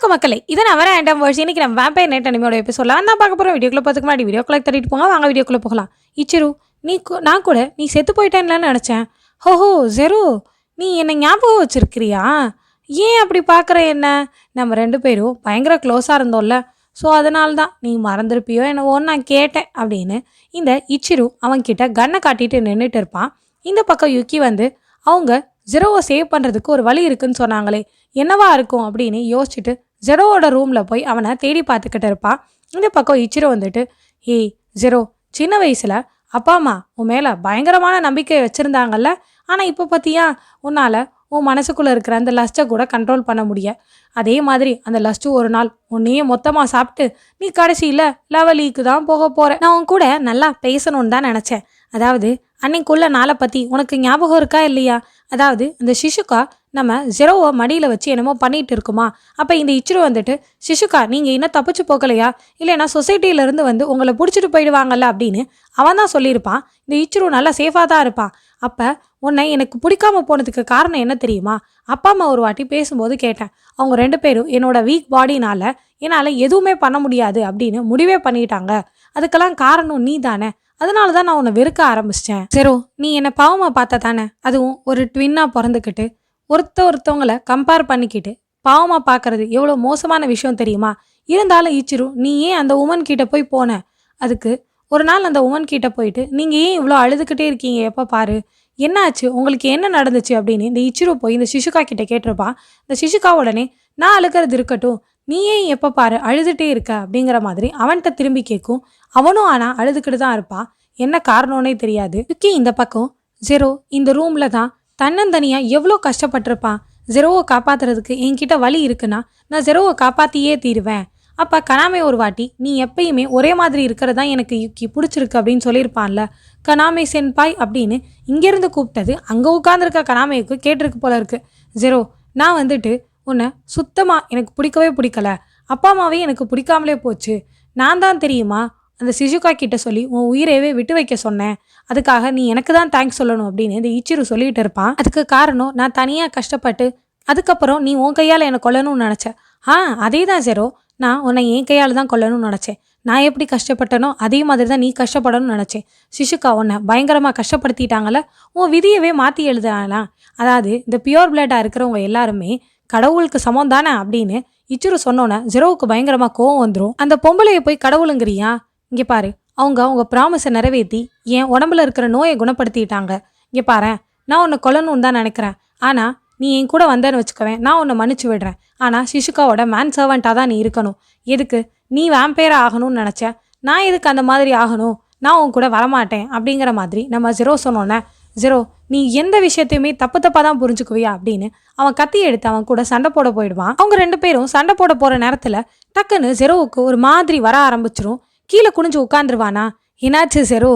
வணக்கம் மக்களே இது நான் வர ஆண்டம் வேர்ஸ் இன்னைக்கு நம்ம வேம்பையர் நைட் அனிமையோட சொல்லலாம் நான் பார்க்க போகிறோம் வீடியோக்குள்ள பார்த்துக்க முன்னாடி வீடியோக்குள்ள தட்டிட்டு போங்க. வாங்க வீடியோக்குள்ள போகலாம். இச்சிரு நீ கு- நான் கூட நீ செத்து போயிட்டேன்லன்னு நினச்சேன். ஹோஹோ ஜெரு நீ என்னை ஞாபகம் வச்சிருக்கிறியா? ஏன் அப்படி பார்க்குற என்ன? நம்ம ரெண்டு பேரும் பயங்கர க்ளோஸாக இருந்தோம்ல. ஸோ அதனால தான் நீ மறந்துருப்பியோ என்னவோன்னு நான் கேட்டேன் அப்படின்னு இந்த இச்சிரு அவன்கிட்ட கன்னை காட்டிட்டு நின்றுட்டு இருப்பான். இந்த பக்கம் யுக்கி வந்து அவங்க ஜெரோவை சேவ் பண்ணுறதுக்கு ஒரு வழி இருக்குன்னு சொன்னாங்களே. என்னவா இருக்கும்? அப்படின்னு யோசிச்சுட்டு ஜெரோவோட ரூமில் போய் அவனை தேடி பார்த்துக்கிட்டு இருப்பான் இந்த பக்கம் இச்சிரோ வந்துட்டு ஏய் ஜெரோ சின்ன வயசில் அப்பா அம்மா உன் மேலே பயங்கரமான நம்பிக்கை வச்சுருந்தாங்கல்ல? ஆனால் இப்போ பார்த்தியா உன்னால் உன் மனசுக்குள்ளே இருக்கிற அந்த லஸ்ட்டை கூட கண்ட்ரோல் பண்ண முடிய. அதே மாதிரி அந்த லஸ்ட்டு ஒரு நாள் உன்னையே மொத்தமாக சாப்பிட்டு நீ கடைசியில் லெவலிக்கு தான் போக போகிற நான் உன் கூட நல்லா பேசணும்னு தான் நினச்சேன். அதாவது அன்னைக்குள்ள நாளை பற்றி உனக்கு ஞாபகம் இருக்கா இல்லையா? அதாவது இந்த சிசுகா நம்ம ஜெரோவை மடியில் வச்சு என்னமோ பண்ணிட்டு இருக்குமா? அப்போ இந்த இச்சிரு வந்துட்டு சிசுகா நீங்கள் இன்னும் தப்பிச்சு போகலையா? இல்லைன்னா சொசைட்டியிலேருந்து வந்து உங்களை பிடிச்சிட்டு போயிடுவாங்கல்ல? அப்படின்னு அவன் தான் சொல்லியிருப்பான். இந்த இச்சிரு நல்லா சேஃபாக தான் இருப்பான். அப்போ உன்னை எனக்கு பிடிக்காம போனதுக்கு காரணம் என்ன தெரியுமா? அப்பா அம்மா ஒரு வாட்டி பேசும்போது கேட்டேன். அவங்க ரெண்டு பேரும் என்னோட வீக் பாடினால என்னால் எதுவுமே பண்ண முடியாது அப்படின்னு முடிவே பண்ணிட்டாங்க. அதுக்கெல்லாம் காரணம் நீ தானே. அதனால தான் நான் உன்னை வெறுக்க ஆரம்பிச்சிட்டேன். சரோ நீ என்னை பாவமாக பார்த்தா தானே? அதுவும் ஒரு ட்வின்னாக பிறந்துக்கிட்டு ஒருத்த ஒருத்தவங்கள கம்பேர் பண்ணிக்கிட்டு பாவமாக பார்க்கறது எவ்வளோ மோசமான விஷயம் தெரியுமா? இருந்தாலும் ஈச்சிரு நீ ஏன் அந்த உமன் கிட்ட போய் போன? அதுக்கு ஒரு நாள் அந்த உமன் கிட்ட போயிட்டு நீங்கள் ஏன் இவ்வளோ அழுதுகிட்டே இருக்கீங்க? எப்போ பாரு? என்னாச்சு? உங்களுக்கு என்ன நடந்துச்சு? அப்படின்னு இந்த இச்சிரு போய் இந்த சிசுகா கிட்ட கேட்டிருப்பா. இந்த சிசுகா உடனே நான் அழுக்கிறது இருக்கட்டும். நீ ஏன் எப்போ பாரு அழுதுகிட்டே இருக்க அப்படிங்கிற மாதிரி அவன்கிட்ட திரும்பி கேட்கும். அவனும் ஆனால் அழுதுகிட்டு தான் இருப்பான் என்ன காரணம்னே தெரியாது. யுக்கி இந்த பக்கம் ஜெரோ இந்த ரூமில் தான் தன்னந்தனியாக எவ்வளோ கஷ்டப்பட்டிருப்பான் ஜெரோவை காப்பாத்துறதுக்கு என்கிட்ட வழி இருக்குன்னா நான் ஜெரோவை காப்பாற்றியே தீருவேன். அப்போ கனாமே ஒரு வாட்டி நீ எப்பயுமே ஒரே மாதிரி இருக்கிறதா எனக்கு யுக்கி பிடிச்சிருக்கு அப்படின்னு சொல்லியிருப்பான்ல. கனாமே சென்பாய் அப்படின்னு இங்கேருந்து கூப்பிட்டது அங்கே உட்காந்துருக்க கனாமேக்கு கேட்டிருக்கு போல இருக்கு. ஜெரோ நான் வந்துட்டு உன்னை சுத்தமாக எனக்கு பிடிக்கவே பிடிக்கல. அப்பா அம்மாவே எனக்கு பிடிக்காமலே போச்சு. நான் தான் தெரியுமா? அந்த சிசுகா கிட்ட சொல்லி உன் உயிரையவே விட்டு வைக்க சொன்னேன். அதுக்காக நீ எனக்கு தான் தேங்க்ஸ் சொல்லணும் அப்படின்னு இந்த இச்சிரு சொல்லிட்டு இருப்பான். அதுக்கு காரணம் நான் தனியாக கஷ்டப்பட்டு அதுக்கப்புறம் நீ உன் கையால் என்னை கொல்லணும்னு நினச்ச. ஆ அதே தான் ஜெரோ நான் உன்னை என் கையால் தான் கொல்லணும்னு நினச்சேன். நான் எப்படி கஷ்டப்பட்டனோ அதே மாதிரி தான் நீ கஷ்டப்படணும்னு நினச்சேன். சிசுகா உன்னை பயங்கரமாக கஷ்டப்படுத்திட்டாங்கள உன் விதியவே மாற்றி எழுதுனாலாம் அதாவது இந்த பியோர் பிளட்டாக இருக்கிறவங்க எல்லாருமே கடவுளுக்கு சமம் தானே அப்படின்னு இச்சுரு சொன்னோன்னே ஜெரோவுக்கு பயங்கரமாக கோவம் வந்துடும் அந்த பொம்பளையை போய் கடவுளுங்கிறியா? இங்கே பாரு அவங்க அவங்க ப்ராமிஸை நிறைவேற்றி என் உடம்புல இருக்கிற நோயை குணப்படுத்திட்டாங்க. இங்கே பாரு நான் உன்னை கொல்லணும்னு தான் நினைக்கிறேன். ஆனால் நீ என் கூட வந்தேன்னு வச்சுக்கவேன் நான் உன்னை மன்னிச்சு விடுறேன். ஆனால் சிசுகாவோட மேன் சர்வெண்ட்டாக தான் நீ இருக்கணும். எதுக்கு? நீ வேம்பேராக ஆகணும்னு நினச்ச? நான் எதுக்கு அந்த மாதிரி ஆகணும்? நான் உன் கூட வரமாட்டேன் அப்படிங்கிற மாதிரி நம்ம ஜெரோ சொன்னோன்னே ஜெரோ நீ எந்த விஷயத்தையுமே தப்பு தப்பாக தான் புரிஞ்சுக்குவியா அப்படின்னு அவன் கத்தி எடுத்து அவன் கூட சண்டை போட போயிடுவான். அவங்க ரெண்டு பேரும் சண்டை போட போகிற நேரத்தில் டக்குன்னு ஜெரோவுக்கு ஒரு மாதிரி வர ஆரம்பிச்சிரும். கீழே குனிஞ்சு உட்காந்துருவானா என்னாச்சு ஜெரோ?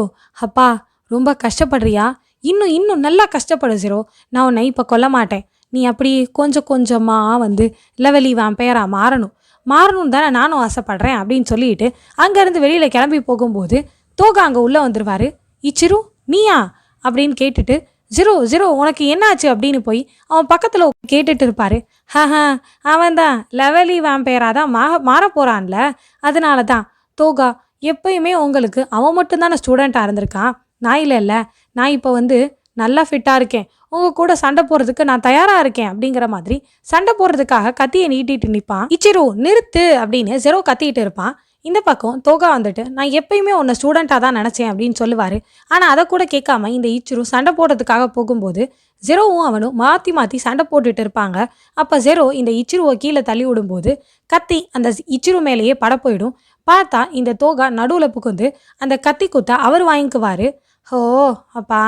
அப்பா ரொம்ப கஷ்டப்படுறியா? இன்னும் இன்னும் நல்லா கஷ்டப்படு ஜெரோ. நான் உன்னை இப்போ கொல்ல மாட்டேன். நீ அப்படி கொஞ்சம் கொஞ்சமாக வந்து லெவலி வேம்பையராக மாறணும். மாறணும் தானே நானும் ஆசைப்படுறேன் அப்படின்னு சொல்லிட்டு அங்கேருந்து வெளியில் கிளம்பி போகும்போது தோகா அங்கே உள்ளே வந்துடுவார் இச்சிரு நீயா? அப்படின்னு கேட்டுட்டு ஜீரோ ஜீரோ உனக்கு என்னாச்சு? அப்படின்னு போய் அவன் பக்கத்தில் கேட்டுட்டு இருப்பாரு. ஹஹா அவன் தான் லெவலி வேம்பையராக தான் மா மாற போகிறான்ல அதனால தான் தோகா எப்பயுமே உங்களுக்கு அவன் மட்டும்தானே ஸ்டூடெண்ட்டாக இருந்திருக்கான். நான் இல்லை இல்லை. நான் இப்போ வந்து நல்லா ஃபிட்டாக இருக்கேன். உங்கள் கூட சண்டை போடுறதுக்கு நான் தயாராக இருக்கேன். அப்படிங்கிற மாதிரி சண்டை போடுறதுக்காக கத்தியை நீட்டிட்டு நிற்பான் இச்சிரோ நிறுத்து. அப்படின்னு ஜெரோ கத்திட்டு இருப்பான். இந்த பக்கம் தோகா வந்துட்டு நான் எப்பயுமே உன்னை ஸ்டூடெண்ட்டாக தான் நினச்சேன் அப்படின்னு சொல்லுவார். ஆனால் அதை கூட கேட்காம இந்த இச்சிரு சண்டை போடுறதுக்காக போகும்போது ஜெரோவும் அவனும் மாற்றி மாற்றி சண்டை போட்டுட்டு இருப்பாங்க. அப்போ ஜெரோ இந்த இச்சிருவை கீழே தள்ளி விடும்போது கத்தி அந்த இச்சிரு மேலேயே பட போயிடும் பார்த்தா இந்த தோகா நடுவில் புகுந்து அந்த கத்தி குத்தா அவர் வாங்கிக்குவார். ஓ அப்பா.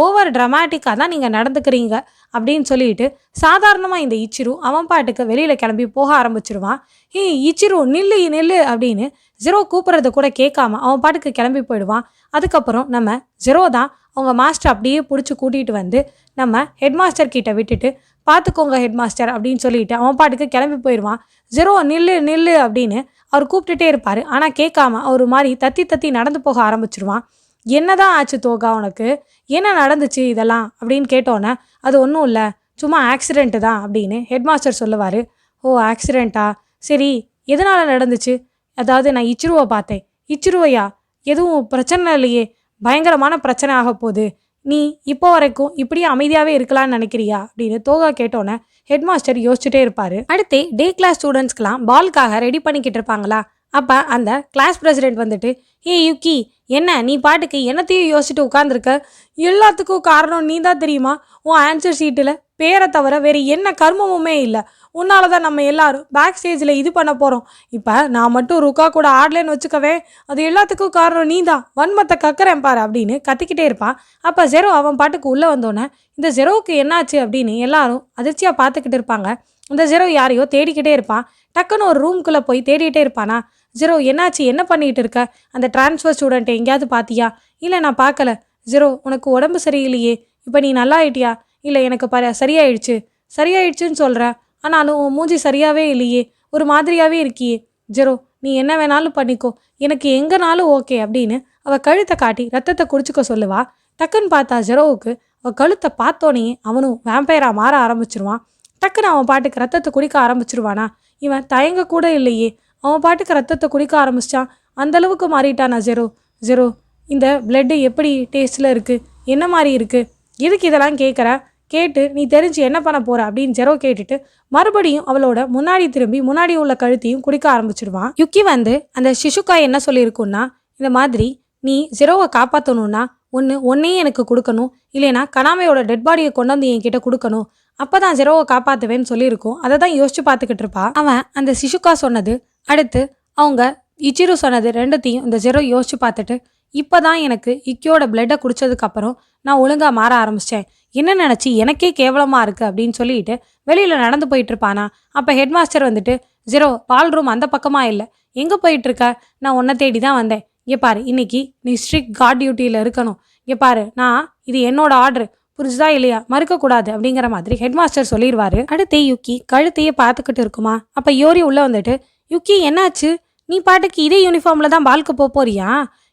ஓவர் ட்ரமாட்டிக்காக தான் நீங்கள் நடந்துக்கிறீங்க அப்படின்னு சொல்லிட்டு சாதாரணமாக இந்த இச்சிரு அவன் பாட்டுக்கு வெளியில் கிளம்பி போக ஆரம்பிச்சிருவான். ஏ இச்சிரு நில்லு நில்லு அப்படின்னு ஜெரோ கூப்பிட்றத கூட கேட்காம அவன் பாட்டுக்கு கிளம்பி போயிடுவான். அதுக்கப்புறம் நம்ம ஜெரோ தான் அவங்க மாஸ்டர் அப்படியே பிடிச்சி கூட்டிகிட்டு வந்து நம்ம ஹெட் மாஸ்டர் கிட்ட விட்டுட்டு பார்த்துக்கோங்க ஹெட் மாஸ்டர் அப்படின்னு சொல்லிட்டு அவன் பாட்டுக்கு கிளம்பி போயிடுவான். ஜெரோ நில்லு நில்லு அப்படின்னு அவர் கூப்பிட்டுட்டே இருப்பார். ஆனால் கேட்காம அவர் மாதிரி தத்தி தத்தி நடந்து போக ஆரம்பிச்சிருவான். என்னதான் ஆச்சு தோகா உனக்கு? என்ன நடந்துச்சு இதெல்லாம்? அப்படின்னு கேட்டோன்னே அது ஒன்றும் இல்லை. சும்மா ஆக்சிடென்ட்டு தான் அப்படின்னு ஹெட்மாஸ்டர் சொல்லுவார். ஓ ஆக்சிடெண்ட்டா சரி எதனால் நடந்துச்சு? அதாவது நான் இச்சிருவை பார்த்தேன். இச்சிருவையா? எதுவும் பிரச்சனை இல்லையே. பயங்கரமான பிரச்சனை ஆக போகுது. நீ இப்போ வரைக்கும் இப்படியே அமைதியாகவே இருக்கலாம்னு நினைக்கிறியா? அப்படின்னு தோகா கேட்டோன்னே ஹெட் மாஸ்டர் யோசிச்சுட்டே இருப்பார். அடுத்து டே கிளாஸ் ஸ்டூடெண்ட்ஸ்க்கெலாம் பால்காக ரெடி பண்ணிக்கிட்டு இருப்பாங்களா? அப்போ அந்த கிளாஸ் பிரசிடென்ட் வந்துட்டு ஏ யுக்கி என்ன நீ பாட்டுக்கு என்னத்தையும் யோசிச்சுட்டு உட்காந்துருக்க எல்லாத்துக்கும் காரணம் நீ தான் தெரியுமா? உன் ஆன்சர் ஷீட்டில் பேரை தவிர வேறு என்ன கர்மமுமே இல்லை. உன்னால தான் நம்ம எல்லாரும் பேக் ஸ்டேஜில் இது பண்ண போகிறோம் இப்போ நான் மட்டும் ருக்கா கூட ஆடலன்னு வச்சுக்கவே அது எல்லாத்துக்கும் காரணம் நீ தான் வன்மத்தை கக்கறேன் பாரு அப்படின்னு கத்திக்கிட்டே இருப்பான். அப்போ ஜெரோ அவன் பாட்டுக்கு உள்ளே வந்தோடனே இந்த ஜெரோவுக்கு என்னாச்சு அப்படின்னு எல்லாரும் அதிர்ச்சியாக பார்த்துக்கிட்டு இருப்பாங்க. இந்த ஜெரோ யாரையோ தேடிக்கிட்டே இருப்பான் டக்குன்னு ஒரு ரூம்குள்ளே போய் தேடிக்கிட்டே இருப்பானா? ஜெரோ என்னாச்சு? என்ன பண்ணிகிட்டு இருக்க? அந்த ட்ரான்ஸ்ஃபர் ஸ்டூடெண்ட்டை எங்கேயாவது பார்த்தியா இல்லை நான் பார்க்கல ஜெரோ உனக்கு உடம்பு சரியில்லையே. இப்போ நீ நல்லா ஆயிட்டியா? இல்லை எனக்கு ப சரியாயிடுச்சு. சரியாயிடுச்சுன்னு சொல்கிற ஆனாலும் உன் மூஞ்சி சரியாகவே இல்லையே. ஒரு மாதிரியாகவே இருக்கியே. ஜெரோ நீ என்ன வேணாலும் பண்ணிக்கோ. எனக்கு எங்கனாலும் ஓகே அப்படின்னு அவள் கழுத்தை காட்டி ரத்தத்தை குடிச்சுக்க சொல்லுவா. டக்குன்னு பார்த்தா ஜெரோவுக்கு அவள் கழுத்தை பார்த்தோன்னே அவனும் வேம்பயராக மாற ஆரம்பிச்சிருவான். டக்குன்னு அவன் பாட்டுக்கு ரத்தத்தை குடிக்க ஆரம்பிச்சிருவானா? இவன் தயங்க கூட இல்லையே. அவன் பாட்டுக்கு ரத்தத்தை குடிக்க ஆரம்பிச்சிட்டான். அந்தளவுக்கு மாறிட்டானா ஜெரோ? ஜெரோ இந்த பிளட்டு எப்படி டேஸ்ட்டில் இருக்குது என்ன மாதிரி இருக்குது எதுக்கு இதெல்லாம் கேட்குற கேட்டு நீ தெரிஞ்சு என்ன பண்ண போகிற அப்படின்னு ஜெரோ கேட்டுட்டு மறுபடியும் அவளோட முன்னாடி திரும்பி முன்னாடி உள்ள கழுத்தையும் குடிக்க ஆரம்பிச்சிடுவான் யுக்கி வந்து அந்த சிசுக்கா என்ன சொல்லியிருக்குன்னா இந்த மாதிரி நீ ஜெரோவை காப்பாற்றணும்னா ஒன்று ஒன்னையும் எனக்கு கொடுக்கணும். இல்லைனா கனாமையோட டெட் பாடியை கொண்டு வந்து என்கிட்ட கொடுக்கணும். அப்போ தான் ஜெரோவை காப்பாற்றுவேன்னு சொல்லியிருக்கோம். அதை தான் யோசிச்சு பார்த்துக்கிட்டு இருப்பா. அவன் அந்த சிஷுக்கா சொன்னது அடுத்து அவங்க இச்சிரு சொன்னது ரெண்டுத்தையும் இந்த ஜெரோ யோசிச்சு பார்த்துட்டு இப்போ தான் எனக்கு இக்கியோட பிளட்டை குடிச்சதுக்கப்புறம் நான் ஒழுங்காக மாற ஆரம்பிச்சிட்டேன் என்ன நினச்சி எனக்கே கேவலமாக இருக்குது அப்படின்னு சொல்லிட்டு வெளியில் நடந்து போயிட்டு இருப்பானா? அப்போ ஹெட் மாஸ்டர் வந்துட்டு ஜீரோ பால் ரூம் அந்த பக்கமாக இல்லை. எங்கே போயிட்டுருக்க நான் உன்னை தேடி தான் வந்தேன். இங்கே பாரு இன்னைக்கு நீ ஸ்ட்ரிக்ட் கார்ட் டியூட்டியில் இருக்கணும். இங்கே பாரு நான் இது என்னோட ஆர்டர் புரிஞ்சுதா இல்லையா? மறுக்கக்கூடாது அப்படிங்கிற மாதிரி ஹெட் மாஸ்டர் சொல்லிடுவாரு அடுத்து யுக்கி கழுத்தையே பார்த்துக்கிட்டு இருக்குமா? அப்போ யோரி உள்ளே வந்துட்டு யுக்கி என்னாச்சு? நீ பாட்டுக்கு இதே யூனிஃபார்மில் தான் பால்க்கு போக போறியா?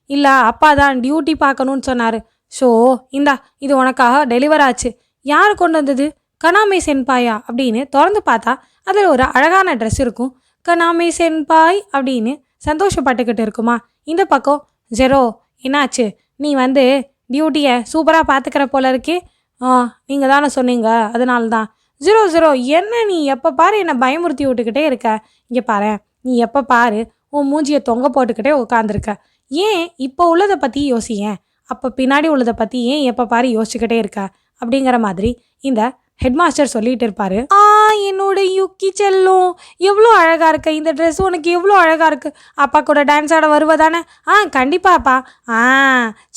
இல்லை அப்பா தான் டியூட்டி பார்க்கணும்னு சொன்னார். ஷோ இந்தா இது உனக்காக டெலிவர் ஆச்சு. யார் கொண்டு வந்தது? கனாமே சென்பாயா? அப்படின்னு திறந்து பார்த்தா அதில் ஒரு அழகான ட்ரெஸ் இருக்கும். கனாமே சென்பாய் அப்படின்னு சந்தோஷப்பட்டுக்கிட்டு இருக்குமா? இந்த பக்கம் ஜெரோ என்னாச்சு? நீ வந்து டியூட்டியை சூப்பராக பார்த்துக்கிற போல இருக்கே. ஆ நீங்கள் தானே சொன்னீங்க. அதனால தான் ஜீரோ ஜீரோ என்ன நீ எப்போ பாரு என்னை பயமுறுத்தி விட்டுக்கிட்டே இருக்க? இங்கே பாரு நீ எப்போ பாரு உன் மூஞ்சியை தொங்க போட்டுக்கிட்டே உட்காந்துருக்க ஏன் இப்போ உள்ளதை பற்றி யோசியேன்? அப்போ பின்னாடி உள்ளதை பற்றி ஏன் எப்போ பாரு யோசிச்சுக்கிட்டே இருக்க? அப்படிங்கிற மாதிரி இந்த ஹெட் மாஸ்டர் சொல்லிட்டு இருப்பாரு ஆ என்னோட யுக்கி செல்லும். எவ்வளோ அழகாக இருக்க. இந்த ட்ரெஸ் உனக்கு எவ்வளோ அழகாக இருக்கு. அப்பா கூட டான்ஸ் ஆட வருவதானே ஆ கண்டிப்பாப்பா ஆ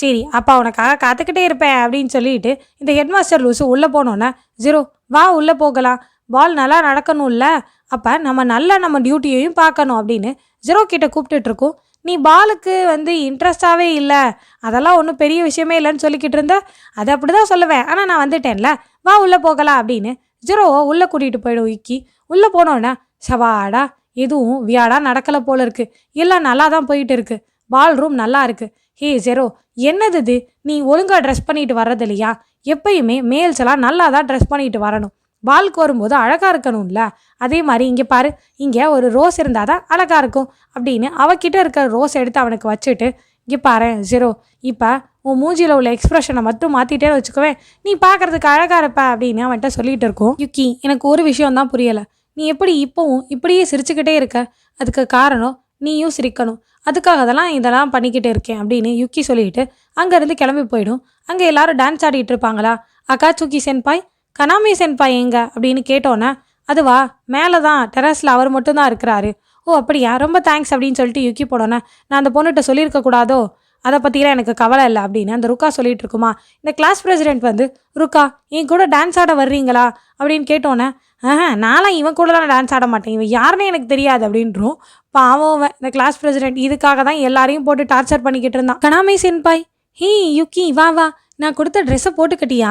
சரி அப்பா உனக்காக காத்துக்கிட்டே இருப்பேன் அப்படின்னு சொல்லிட்டு இந்த ஹெட் மாஸ்டர் லூசு உள்ளே போனோன்னே ஜீரோ வா உள்ளே போகலாம். பால் நல்லா நடக்கணும்ல. அப்போ நம்ம நல்லா நம்ம டியூட்டியையும் பார்க்கணும் அப்படின்னு ஜீரோ கிட்ட கூப்பிட்டுட்ருக்கோம் நீ பாலுக்கு வந்து இன்ட்ரெஸ்டாகவே இல்லை. அதெல்லாம் ஒன்றும் பெரிய விஷயமே இல்லைன்னு சொல்லிக்கிட்டு இருந்த? அதை அப்படி தான் சொல்லுவேன். ஆனால் நான் வந்துட்டேன்ல. வா உள்ளே போகலாம் அப்படின்னு ஜெரோவோ உள்ளே கூட்டிகிட்டு போயிடும் இக்கி உள்ளே போனோன்னே சவாடா எதுவும் வியாடா நடக்கலை போல இருக்கு. எல்லாம் நல்லா தான் போயிட்டு இருக்கு. பால் ரூம் நல்லா இருக்கு. ஹே ஜெரோ என்னது இது? நீ ஒழுங்காக ட்ரெஸ் பண்ணிட்டு வர்றது இல்லையா? எப்பயுமே மேல்ஸ் எல்லாம் நல்லா தான் ட்ரெஸ் பண்ணிட்டு வரணும். பால்க்கு வரும்போது அழகாக இருக்கணும்ல? அதே மாதிரி இங்கே பாரு இங்கே ஒரு ரோஸ் இருந்தால் தான் அழகாக இருக்கும் அப்படின்னு அவகிட்ட இருக்கிற ரோஸ் எடுத்து அவனுக்கு வச்சுட்டு இங்கே பாரு ஜீரோ. இப்போ உன் மூஞ்சியில் உள்ள எக்ஸ்ப்ரெஷனை மட்டும் மாற்றிட்டே வச்சுக்கவேன் நீ பார்க்கறதுக்கு அழகாக இருப்ப அப்படின்னு அவன்கிட்ட சொல்லிட்டு இருக்கோம். யுக்கி எனக்கு ஒரு விஷயம் தான் புரியலை. நீ எப்படி இப்போவும் இப்படியே சிரிச்சுக்கிட்டே இருக்க? அதுக்கு காரணம் நீயும் சிரிக்கணும். அதுக்காக தான் இதெல்லாம் பண்ணிக்கிட்டு இருக்கேன் அப்படின்னு யுக்கி சொல்லிட்டு அங்கேருந்து கிளம்பி போயிடும். அங்கே எல்லாரும் டான்ஸ் ஆடிட்டு இருப்பாங்களா? அக்கா சுக்கி சென்பாய். கனாமி சென்பாய் எங்க? அப்படின்னு கேட்டோன்னே அதுவா மேலே தான் டெரஸில் அவர் மட்டும்தான் இருக்கிறாரு. ஓ அப்படியா? ரொம்ப தேங்க்ஸ் அப்படின்னு சொல்லிட்டு யுக்கி போனோன்னே நான் அந்த பொண்ணுகிட்ட சொல்லியிருக்க கூடாதோ? அதை பற்றிலாம் எனக்கு கவலை இல்லை அப்படின்னு அந்த ருக்கா சொல்லிட்டு இருக்குமா. இந்த கிளாஸ் பிரசிடென்ட் வந்து ருக்கா என் கூட டான்ஸ் ஆட வர்றீங்களா? அப்படின்னு கேட்டோன்னே ஆஹா நான்லாம் இவன் கூடலாம் டான்ஸ் ஆட மாட்டேன். இவன் யாருன்னு எனக்கு தெரியாது அப்படின்றோம். பாவம் அவன். இந்த கிளாஸ் பிரசிடென்ட் இதுக்காக தான் எல்லாரையும் போட்டு டார்ச்சர் பண்ணிக்கிட்டு இருந்தான். கனாமே சென்பாய் ஹே யுக்கி வா வா. நான் கொடுத்த ட்ரெஸ்ஸை போட்டுக்கிட்டியா?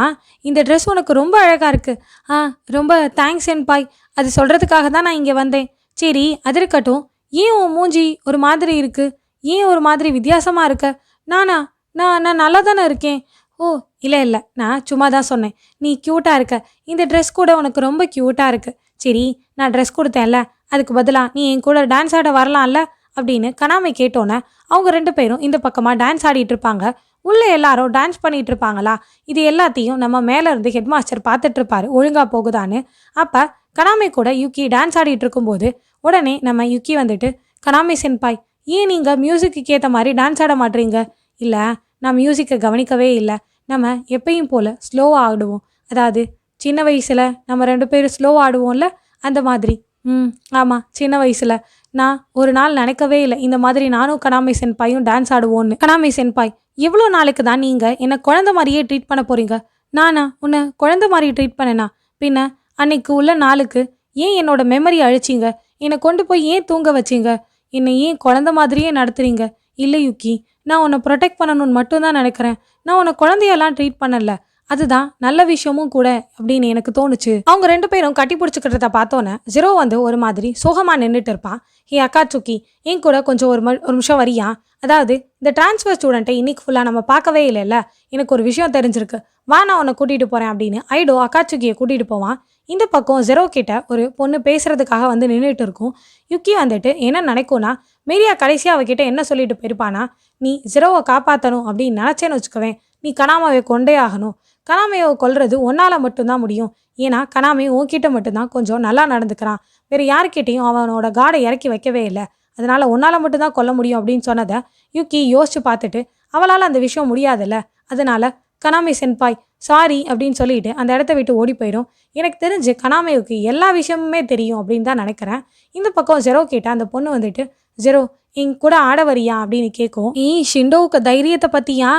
இந்த ட்ரெஸ் உனக்கு ரொம்ப அழகாக இருக்குது ஆ ரொம்ப தேங்க்ஸ் சென்பாய். அது சொல்கிறதுக்காக தான் நான் இங்கே வந்தேன். சரி அது இருக்கட்டும். ஏன் உன் மூஞ்சி ஒரு மாதிரி இருக்கு? ஏன் ஒரு மாதிரி வித்தியாசமாக இருக்க? நானா? நான் நான் நல்லா தானே இருக்கேன். ஓ இல்லை இல்லை. நான் சும்மா தான் சொன்னேன். நீ க்யூட்டாக இருக்க. இந்த ட்ரெஸ் கூட உனக்கு ரொம்ப க்யூட்டாக இருக்கு. சரி நான் ட்ரெஸ் கொடுத்தேன்ல. அதுக்கு பதிலாக நீ என் கூட டான்ஸ் ஆட வரலாம்ல? அப்படின்னு கணாமை கேட்டோன்னே அவங்க ரெண்டு பேரும் இந்த பக்கமாக டான்ஸ் ஆடிட்டு இருப்பாங்க. உள்ளே எல்லாரும் டான்ஸ் பண்ணிட்டு இருப்பாங்களா? இது எல்லாத்தையும் நம்ம மேலே இருந்து பார்த்துட்ருப்பாரு ஒழுங்காக பார்த்துட்டு இருப்பாரு. போகுதான்னு. அப்போ கனாமே கூட யுக்கி டான்ஸ் ஆடிட்டு இருக்கும்போது உடனே நம்ம யுக்கி வந்துட்டு கனாமே சென்பாய் ஏன் நீங்கள் மியூசிக்கு ஏற்ற மாதிரி டான்ஸ் ஆட மாட்டீங்க? இல்லை நான் மியூசிக்கை கவனிக்கவே இல்லை. நம்ம எப்பயும் போல் ஸ்லோவாக ஆடுவோம். அதாவது சின்ன வயசில் நம்ம ரெண்டு பேரும் ஸ்லோவாக ஆடுவோம்ல அந்த மாதிரி. ம் ஆமாம் சின்ன வயசில். நான் ஒரு நாள் நினைக்கவே இல்லை. இந்த மாதிரி நானும் கனாமை சென்பாயும் டான்ஸ் ஆடுவோன்னு கனாமை சென்பாய் எவ்வளோ நாளைக்கு தான் நீங்கள் என்னை குழந்த மாதிரியே ட்ரீட் பண்ண போகிறீங்க நானா உன்னை குழந்த மாதிரி ட்ரீட் பண்ணேனா? பின்ன அன்னைக்கு உள்ள நாளுக்கு ஏன் என்னோட மெமரி அழிச்சிங்க? என்னை கொண்டு போய் ஏன் தூங்க வச்சீங்க? என்னை ஏன் குழந்த மாதிரியே நடத்துறீங்க? இல்லை யுக்கி நான் உன்னை ப்ரொடெக்ட் பண்ணணும்னு மட்டும்தான் நினைக்கிறேன். நான் உன்னை குழந்தையெல்லாம் ட்ரீட் பண்ணலை. அதுதான் நல்ல விஷயமும் கூட அப்படின்னு எனக்கு தோணுச்சு. அவங்க ரெண்டு பேரும் கட்டி பிடிச்சிக்கிறத பார்த்தோன்னே ஜீரோ வந்து ஒரு மாதிரி சோகமாக நின்றுட்டு இருப்பான் ஹே அக்கா சுக்கி என் கூட கொஞ்சம் ஒரு ஒரு நிமிஷம் வரியா? அதாவது இந்த டிரான்ஸ்ஃபர் ஸ்டூடெண்ட்டை இன்னைக்கு ஃபுல்லாக நம்ம பார்க்கவே இல்லைல்ல? எனக்கு ஒரு விஷயம் தெரிஞ்சிருக்கு. வா நான் உன்னை கூட்டிகிட்டு போகிறேன் அப்படின்னு ஐடோ அக்காச்சுக்கியை கூட்டிகிட்டு போவான். இந்த பக்கம் ஜெரோ கிட்ட ஒரு பொண்ணு பேசுறதுக்காக வந்து நின்றுட்டு இருக்கும். யுக்கி வந்துட்டு என்ன நினைக்கும்னா மீரியா கடைசியாக அவகிட்ட என்ன சொல்லிட்டு போயிருப்பானா? நீ ஜெரோவை காப்பாற்றணும் அப்படின்னு நினச்சேன்னு வச்சுக்கவேன். நீ கணாமாவை கொண்டே ஆகணும். கனாமையை கொல்றது ஒன்னால் மட்டும்தான் முடியும். ஏன்னா கனாமே உன்கிட்ட மட்டும்தான் கொஞ்சம் நல்லா நடந்துக்கிறான். வேறு யார்கிட்டையும் அவனோட காடை இறக்கி வைக்கவே இல்லை. அதனால் உன்னால் மட்டும்தான் கொல்ல முடியும் அப்படின்னு சொன்னதை யுக்கி யோசிச்சு பார்த்துட்டு அவளால் அந்த விஷயம் முடியாதுல்ல. அதனால் கனாமி சென்பாய் சாரி அப்படின்னு சொல்லிட்டு அந்த இடத்த விட்டு ஓடி போயிடும். எனக்கு தெரிஞ்சு கனாமேவுக்கு எல்லா விஷயமுமே தெரியும் அப்படின்னு தான் நினைக்கிறேன். இந்த பக்கம் ஜெரோ கேட்டால் அந்த பொண்ணு வந்துட்டு ஜெரோ என் கூட ஆட வரியா? அப்படின்னு கேட்கும் ஈ ஷிண்டோவுக்கு தைரியத்தை பற்றியா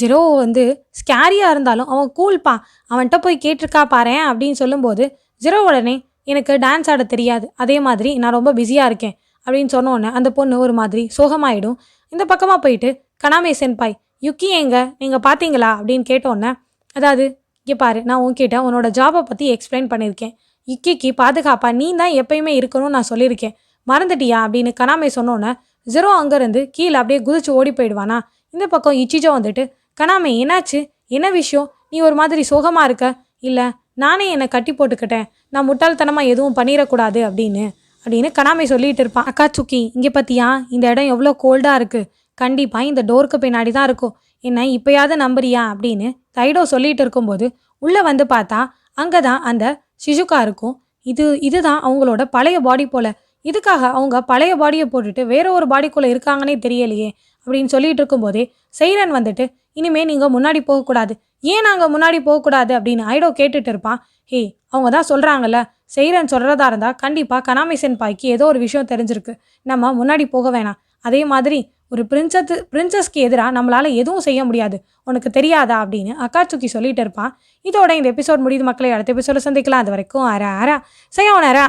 ஜெரோ வந்து ஸ்கேரியாக இருந்தாலும் அவன் கூல்ப்பா அவன்கிட்ட போய் கேட்டிருக்கா பாரேன் அப்படின்னு சொல்லும்போது ஜெரோ உடனே எனக்கு டான்ஸ் ஆட தெரியாது. அதே மாதிரி நான் ரொம்ப பிஸியாக இருக்கேன். அப்படின்னு சொன்னோன்னே அந்த பொண்ணு ஒரு மாதிரி சோகமாயிடும். இந்த பக்கமாக போயிட்டு கனாமே சென்பாய் யுக்கி எங்க? நீங்கள் பார்த்தீங்களா அப்படின்னு கேட்டோன்னே அதாவது இங்கே பாரு நான் உன்கிட்ட உன்னோட ஜாபை பற்றி எக்ஸ்பிளைன் பண்ணியிருக்கேன். யுக்கிக்கு பாதுகாப்பா நீ தான் எப்பயுமே இருக்கணும்னு நான் சொல்லியிருக்கேன். மறந்துட்டியா? அப்படின்னு கனாமே சொன்னோன்னே ஜெரோ அங்கேருந்து கீழே அப்படியே குதிச்சு ஓடி போயிடுவானா? இந்த பக்கம் இச்சிஜோ வந்துட்டு கணாமே என்னாச்சு? என்ன விஷயம்? நீ ஒரு மாதிரி சோகமாக இருக்க? இல்லை நானே என்னை கட்டி போட்டுக்கிட்டேன். நான் முட்டாள்தனமாக எதுவும் பண்ணிடக்கூடாது அப்படின்னு. அப்படின்னு கணாமை சொல்லிட்டு இருப்பான். அக்கா சுக்கி இங்கே பார்த்தியா இந்த இடம் எவ்வளோ கோல்டாக இருக்குது கண்டிப்பாக இந்த டோருக்கு பின்னாடி தான் இருக்கும். என்ன இப்போயாவது நம்புறியா? அப்படின்னு தைடோ சொல்லிட்டு இருக்கும்போது உள்ளே வந்து பார்த்தா அங்கே தான் அந்த ஷிஜுகா இருக்கும். இது இதுதான் அவங்களோட பழைய பாடி போல. இதுக்காக அவங்க பழைய பாடியை போட்டுட்டு வேற ஒரு பாடிக்குள்ளே இருக்காங்கன்னே தெரியலையே. அப்படின்னு சொல்லிட்டு இருக்கும்போதே சைரன் வந்துட்டு இனிமே நீங்கள் முன்னாடி போகக்கூடாது. ஏன் நாங்கள் முன்னாடி போகக்கூடாது அப்படின்னு ஐடோ கேட்டுட்டு இருப்பான். ஹே அவங்க தான் சொல்கிறாங்கல்ல செய்கிறன் சொல்கிறதா இருந்தால் கண்டிப்பாக கனாமிசன் பாய்க்கு ஏதோ ஒரு விஷயம் தெரிஞ்சிருக்கு. நம்ம முன்னாடி போக வேணாம். அதே மாதிரி ஒரு பிரின்சத்து பிரின்சஸ்க்கு எதிராக நம்மளால் எதுவும் செய்ய முடியாது. உனக்கு தெரியாதா அப்படின்னு அக்காச்சுக்கி சொல்லிட்டு இருப்பான். இதோட இந்த எபிசோட் முடியுது மக்களை. அடுத்த எபிசோட சந்திக்கலாம். அது வரைக்கும் அரை அரா செய்ய அரா